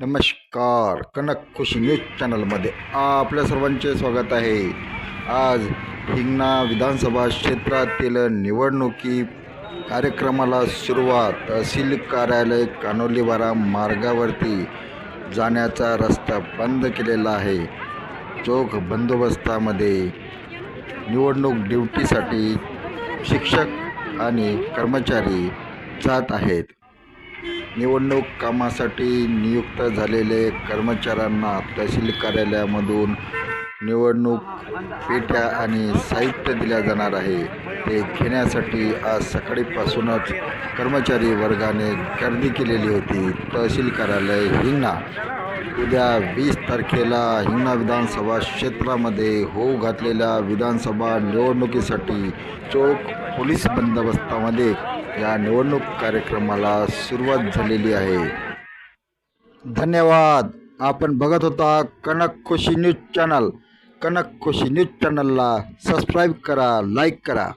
नमस्कार. कनक खुशी न्यूज चॅनलमध्ये आपल्या सर्वांचे स्वागत आहे. आज हिंगणा विधानसभा क्षेत्रातील निवडणुकी कार्यक्रमाला सुरुवात. तहसील कार्यालय कानोलीवारा मार्गावरती जाण्याचा रस्ता बंद केलेला आहे. चोख बंदोबस्तामध्ये निवडणूक ड्युटीसाठी शिक्षक आणि कर्मचारी जात आहेत. निवडणूक कामासाठी नियुक्त झालेले कर्मचाऱ्यांना तहसील कार्यालयामधून निवडणूक पेट्या आणि साहित्य दिल्या जाणार आहे. ते घेण्यासाठी आज सकाळीपासूनच कर्मचारी वर्गाने गर्दी केलेली होती. तहसील कार्यालय हिंगणा. उद्या वीस तारखेला हिंगणा विधानसभा क्षेत्रामध्ये होऊ घातलेल्या विधानसभा निवडणुकीसाठी चोख पोलीस बंदोबस्तामध्ये या निवडणूक कार्यक्रमाला सुरुवात झालेली आहे. धन्यवाद. आपण बघत होता Kanak Khushi news channel. Kanak Khushi news चॅनलला सबस्क्राईब करा लाईक करा.